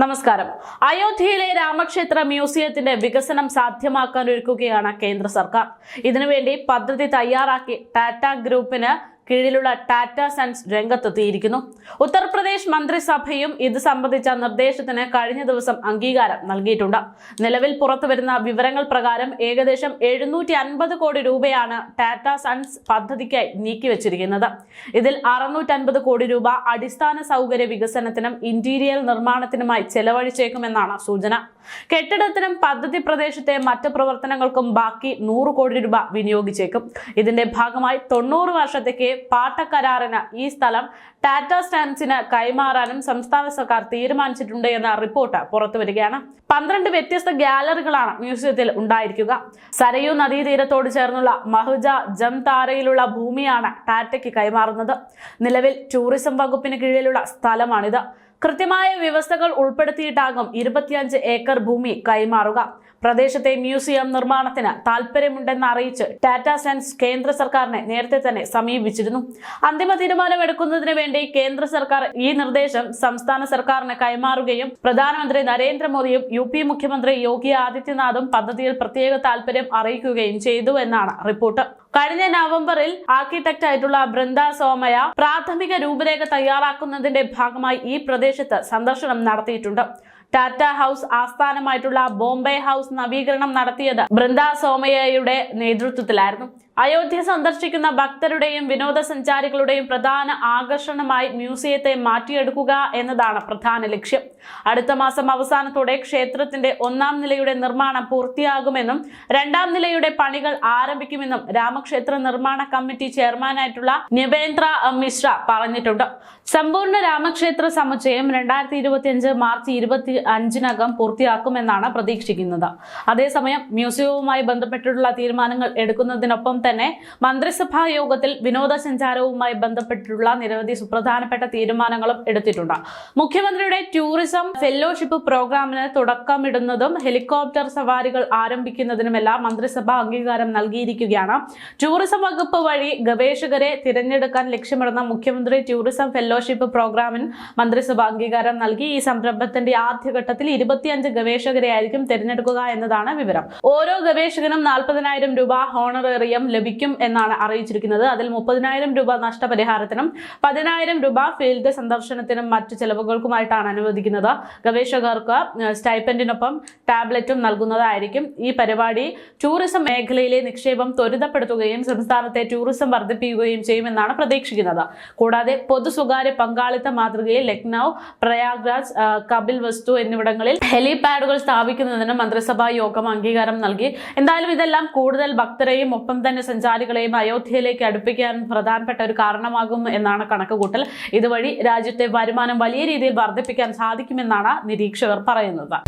നമസ്കാരം. അയോധ്യയിലെ രാമക്ഷേത്ര മ്യൂസിയത്തിന്റെ വികസനം സാധ്യമാക്കാൻ ഒരുക്കുകയാണ് കേന്ദ്ര സർക്കാർ. ഇതിനുവേണ്ടി പദ്ധതി തയ്യാറാക്കി ടാറ്റ ഗ്രൂപ്പിന് കീഴിലുള്ള ടാറ്റ സൺസ് രംഗത്തെത്തിയിരിക്കുന്നു. ഉത്തർപ്രദേശ് മന്ത്രിസഭയും ഇത് സംബന്ധിച്ച നിർദ്ദേശത്തിന് കഴിഞ്ഞ ദിവസം അംഗീകാരം നൽകിയിട്ടുണ്ട്. നിലവിൽ പുറത്തുവരുന്ന വിവരങ്ങൾ പ്രകാരം ഏകദേശം എഴുന്നൂറ്റി അൻപത് കോടി രൂപയാണ് ടാറ്റ സൺസ് പദ്ധതിക്കായി നീക്കിവച്ചിരിക്കുന്നത്. ഇതിൽ അറുന്നൂറ്റൻപത് കോടി രൂപ അടിസ്ഥാന സൗകര്യ വികസനത്തിനും ഇന്റീരിയർ നിർമ്മാണത്തിനുമായി ചെലവഴിച്ചേക്കുമെന്നാണ് സൂചന. കെട്ടിടത്തിനും പദ്ധതി പ്രദേശത്തെ മറ്റ് പ്രവർത്തനങ്ങൾക്കും ബാക്കി നൂറ് കോടി രൂപ വിനിയോഗിച്ചേക്കും. ഇതിന്റെ ഭാഗമായി തൊണ്ണൂറ് വർഷത്തേക്ക് പാട്ടക്കരാറിന് ഈ സ്ഥലം ടാറ്റ സ്റ്റാൻസിന് കൈമാറാനും സംസ്ഥാന സർക്കാർ തീരുമാനിച്ചിട്ടുണ്ട് എന്ന റിപ്പോർട്ട് പുറത്തു വരികയാണ്. പന്ത്രണ്ട് വ്യത്യസ്ത ഗാലറികളാണ് മ്യൂസിയത്തിൽ ഉണ്ടായിരിക്കുക. സരയൂ നദീതീരത്തോട് ചേർന്നുള്ള മഹുജ ജംതാരയിലുള്ള ഭൂമിയാണ് ടാറ്റയ്ക്ക് കൈമാറുന്നത്. നിലവിൽ ടൂറിസം വകുപ്പിന് കീഴിലുള്ള സ്ഥലമാണിത്. കൃത്യമായ വ്യവസ്ഥകൾ ഉൾപ്പെടുത്തിയിട്ടാകും ഇരുപത്തിയഞ്ച് ഏക്കർ ഭൂമി കൈമാറുക. പ്രദേശത്തെ മ്യൂസിയം നിർമ്മാണത്തിന് താൽപ്പര്യമുണ്ടെന്ന് അറിയിച്ച് ടാറ്റ സെൻസ് കേന്ദ്ര സർക്കാരിനെ നേരത്തെ തന്നെ സമീപിച്ചിരുന്നു. അന്തിമ തീരുമാനമെടുക്കുന്നതിന് വേണ്ടി കേന്ദ്ര സർക്കാർ ഈ നിർദ്ദേശം സംസ്ഥാന സർക്കാരിന് കൈമാറുകയും പ്രധാനമന്ത്രി നരേന്ദ്രമോദിയും യു പി മുഖ്യമന്ത്രി യോഗി ആദിത്യനാഥും പദ്ധതിയിൽ പ്രത്യേക താൽപ്പര്യം അറിയിക്കുകയും ചെയ്തു എന്നാണ് റിപ്പോർട്ട്. കഴിഞ്ഞ നവംബറിൽ ആർക്കിടെക്ട് ആയിട്ടുള്ള ബൃന്ദ സോമയ പ്രാഥമിക രൂപരേഖ തയ്യാറാക്കുന്നതിന്റെ ഭാഗമായി ഈ പ്രദേശത്ത് സന്ദർശനം നടത്തിയിട്ടുണ്ട്. ടാറ്റ ഹൗസ് ആസ്ഥാനമായിട്ടുള്ള ബോംബെ ഹൗസ് നവീകരണം നടത്തിയത് ബൃന്ദ സോമയയുടെ നേതൃത്വത്തിലായിരുന്നു. അയോധ്യ സന്ദർശിക്കുന്ന ഭക്തരുടെയും വിനോദസഞ്ചാരികളുടെയും പ്രധാന ആകർഷണമായി മ്യൂസിയത്തെ മാറ്റിയെടുക്കുക എന്നതാണ് പ്രധാന ലക്ഷ്യം. അടുത്ത മാസം അവസാനത്തോടെ ക്ഷേത്രത്തിന്റെ ഒന്നാം നിലയുടെ നിർമ്മാണം പൂർത്തിയാകുമെന്നും രണ്ടാം നിലയുടെ പണികൾ ആരംഭിക്കുമെന്നും രാമക്ഷേത്ര നിർമ്മാണ കമ്മിറ്റി ചെയർമാനായിട്ടുള്ള നിവേന്ദ്ര മിശ്ര പറഞ്ഞിട്ടുണ്ട്. സമ്പൂർണ രാമക്ഷേത്ര സമുച്ചയം രണ്ടായിരത്തി ഇരുപത്തിയഞ്ച് മാർച്ച് ഇരുപത്തി അഞ്ചിനകം പൂർത്തിയാക്കുമെന്നാണ് പ്രതീക്ഷിക്കുന്നത്. അതേസമയം മ്യൂസിയവുമായി ബന്ധപ്പെട്ടിട്ടുള്ള തീരുമാനങ്ങൾ എടുക്കുന്നതിനൊപ്പം തന്നെ മന്ത്രിസഭാ യോഗത്തിൽ വിനോദസഞ്ചാരവുമായി ബന്ധപ്പെട്ടിട്ടുള്ള നിരവധി സുപ്രധാനപ്പെട്ട തീരുമാനങ്ങളും എടുത്തിട്ടുണ്ട്. മുഖ്യമന്ത്രിയുടെ ടൂറിസം ഫെല്ലോഷിപ്പ് പ്രോഗ്രാമിന് തുടക്കമിടുന്നതും ഹെലികോപ്റ്റർ സവാരികൾ ആരംഭിക്കുന്നതിനുമെല്ലാം മന്ത്രിസഭ അംഗീകാരം നൽകിയിരിക്കുകയാണ്. ടൂറിസം വകുപ്പ് വഴി ഗവേഷകരെ തിരഞ്ഞെടുക്കാൻ ലക്ഷ്യമിടുന്ന മുഖ്യമന്ത്രി ടൂറിസം ഫെല്ലോഷിപ്പ് പ്രോഗ്രാമിന് മന്ത്രിസഭ അംഗീകാരം നൽകി. ഈ സംരംഭത്തിന്റെ ആദ്യഘട്ടത്തിൽ ഇരുപത്തിയഞ്ച് ഗവേഷകരെ ആയിരിക്കും തിരഞ്ഞെടുക്കുക എന്നതാണ് വിവരം. ഓരോ ഗവേഷകനും നാൽപ്പതിനായിരം രൂപ ഹോണറേറിയം ലഭിക്കും എന്നാണ് അറിയിച്ചിരിക്കുന്നത്. അതിൽ മുപ്പതിനായിരം രൂപ നഷ്ടപരിഹാരത്തിനും പതിനായിരം രൂപ ഫീൽഡ് സന്ദർശനത്തിനും മറ്റു ചെലവുകൾക്കുമായിട്ടാണ് അനുവദിക്കുന്നത്. ഗവേഷകർക്ക് സ്റ്റൈപ്പൻഡിനൊപ്പം ടാബ്ലറ്റും നൽകുന്നതായിരിക്കും. ഈ പരിപാടി ടൂറിസം മേഖലയിലെ നിക്ഷേപം ത്വരിതപ്പെടുത്തുകയും സംസ്ഥാനത്തെ ടൂറിസം വർദ്ധിപ്പിക്കുകയും ചെയ്യുമെന്നാണ് പ്രതീക്ഷിക്കുന്നത്. കൂടാതെ പൊതു സ്വകാര്യ പങ്കാളിത്ത മാതൃകയിൽ ലക്നൗ പ്രയാഗ്രാജ് കപിൽ വസ്തു എന്നിവിടങ്ങളിൽ ഹെലിപാഡുകൾ സ്ഥാപിക്കുന്നതിന് മന്ത്രിസഭാ യോഗം അംഗീകാരം നൽകി. എന്തായാലും ഇതെല്ലാം കൂടുതൽ ഭക്തരെയും ഒപ്പം തന്നെ സഞ്ചാരികളെയും അയോധ്യയിലേക്ക് അടുപ്പിക്കാൻ പ്രധാനപ്പെട്ട ഒരു കാരണമാകും എന്നാണ് കണക്കുകൂട്ടൽ. ഇതുവഴി രാജ്യത്തെ വരുമാനം വലിയ രീതിയിൽ വർദ്ധിപ്പിക്കാൻ സാധിക്കുമെന്നാണ് നിരീക്ഷകർ പറയുന്നത്.